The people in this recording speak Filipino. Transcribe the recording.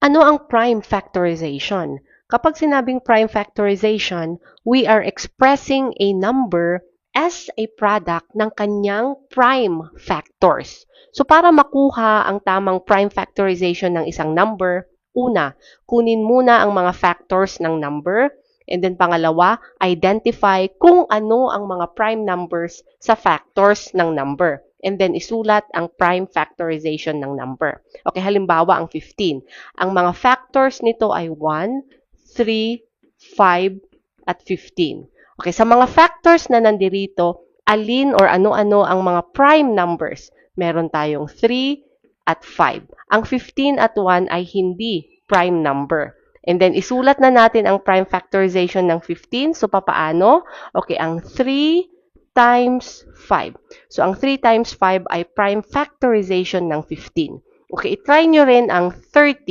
Ano ang prime factorization? Kapag sinabing prime factorization, we are expressing a number as a product ng kanyang prime factors. So para makuha ang tamang prime factorization ng isang number, una, kunin muna ang mga factors ng number. And then pangalawa, identify kung ano ang mga prime numbers sa factors ng number. And then isulat ang prime factorization ng number. Okay, halimbawa ang 15. Ang mga factors nito ay 1, 3, 5, at 15. Okay, sa mga factors na nandirito, alin or ano-ano ang mga prime numbers? Meron tayong 3 at 5. Ang 15 at 1 ay hindi prime number. And then, isulat na natin ang prime factorization ng 15. So, papaano? Okay, ang 3 times 5. So, ang 3 times 5 ay prime factorization ng 15. Okay, itry nyo rin ang 30